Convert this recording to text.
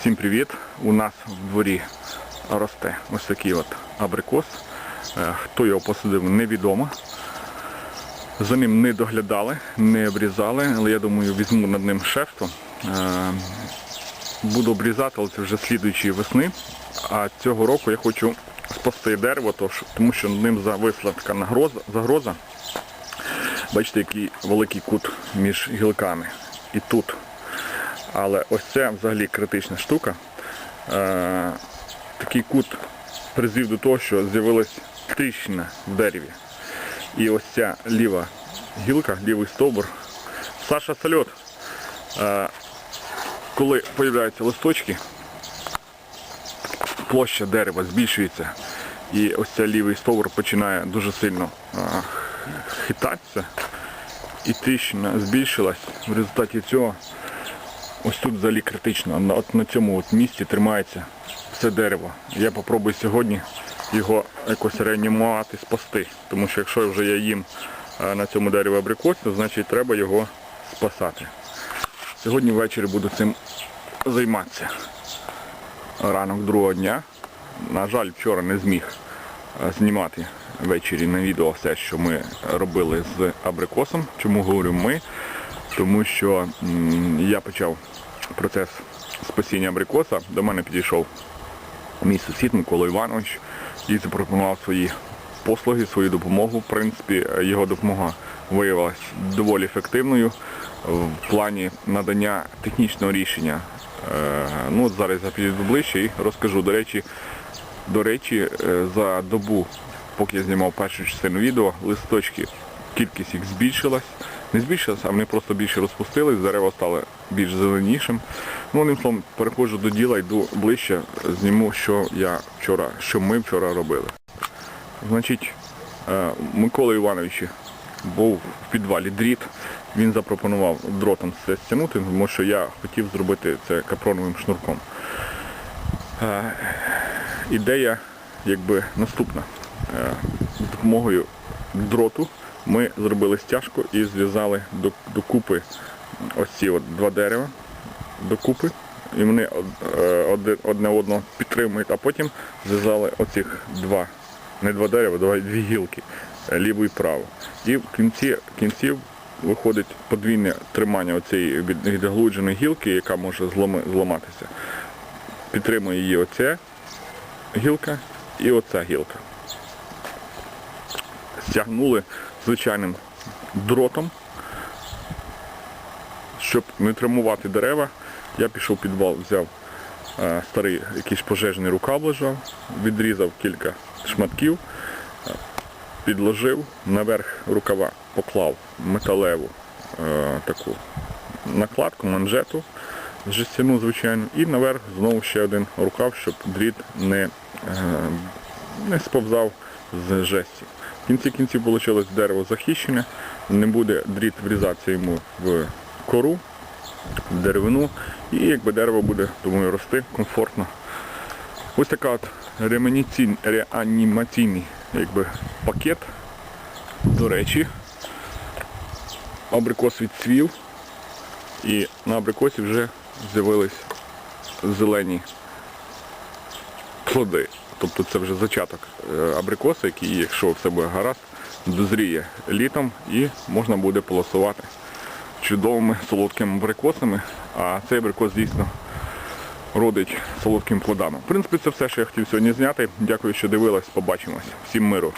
Всім привіт! У нас в дворі росте ось такий от абрикос. Е, Хто його посадив, невідомо. За ним не доглядали, не обрізали, але я думаю, візьму над ним шефство. Е, Буду обрізати, але це вже слідуючої весни. А цього року я хочу спасти дерево, тому що над ним зависла така загроза. Бачите, який великий кут між гілками. І тут. Але ось це взагалі критична штука. Е, такий кут призвів до того, що з'явилась тріщина в дереві. І ось ця ліва гілка, лівий стовбур. Саша сальот. Е, коли з'являються листочки, площа дерева збільшується. І ось цей лівий стовбур починає дуже сильно е, хитатися. І тріщина збільшилась. В результаті цього ось тут взагалі критично. От на цьому от місці тримається все дерево. Я попробую сьогодні його якось реанімувати, спасти. Тому що якщо вже я їм е, на цьому дереві абрикос, то значить треба його спасати. Сьогодні ввечері буду цим займатися. Ранок другого дня. На жаль, вчора не зміг е, знімати ввечері на відео все, що ми робили з абрикосом. Чому говорю ми? Тому що я почав процес спасіння абрикоса. До мене підійшов мій сусід Микола Іванович і запропонував свої послуги, свою допомогу. В принципі, його допомога виявилась доволі ефективною в плані надання технічного рішення. Е, Ну, от зараз я підійду ближче і розкажу. До речі, до речі, е, за добу, поки я знімав першу частину відео, листочки, кількість їх збільшилась. Не збільшилась, а вони просто більше розпустились, дерева стали більш зеленішим. Ну, одним словом, переходжу до діла, йду ближче, зніму, що я вчора, що ми вчора робили. Значить, е, Микола Іванович був в підвалі дріт. Він запропонував дротом це стягнути, тому що я хотів зробити це капроновим шнурком. Е, Ідея якби наступна. Е, З допомогою дроту ми зробили стяжку і зв'язали докупи ось ці от два дерева докупи. І вони е, одне, одного підтримують, а потім зв'язали оцих два, не два дерева, два, дві гілки, е, ліву і праву. І в кінці кінців виходить подвійне тримання оцієї від- відгалудженої гілки, яка може зламатися. Підтримує її оця гілка і оця гілка. Стягнули звичайним дротом. Щоб не тримувати дерева, я пішов в підвал, взяв е, старий якийсь пожежний рукавлежа, відрізав кілька шматків, е, підложив, наверх рукава поклав металеву е, таку накладку, манжету жестяну, звичайно, і наверх знову ще один рукав, щоб дріт не, не сповзав з жесті. В кінці кінців вийшло дерево захищене, не буде дріт врізатися йому в кору, в деревину, і якби дерево буде, думаю, рости комфортно. Ось така от реанімаційний якби, пакет. До речі, абрикос відцвів, і на абрикосі вже з'явились зелені плоди. Тобто це вже зачаток е, абрикоса, який, якщо все буде гаразд, дозріє літом і можна буде полосувати чудовими солодкими абрикосами. А цей абрикос дійсно родить солодким плодами. В принципі, це все, що я хотів сьогодні зняти. Дякую, що дивились. Побачимось. Всім миру.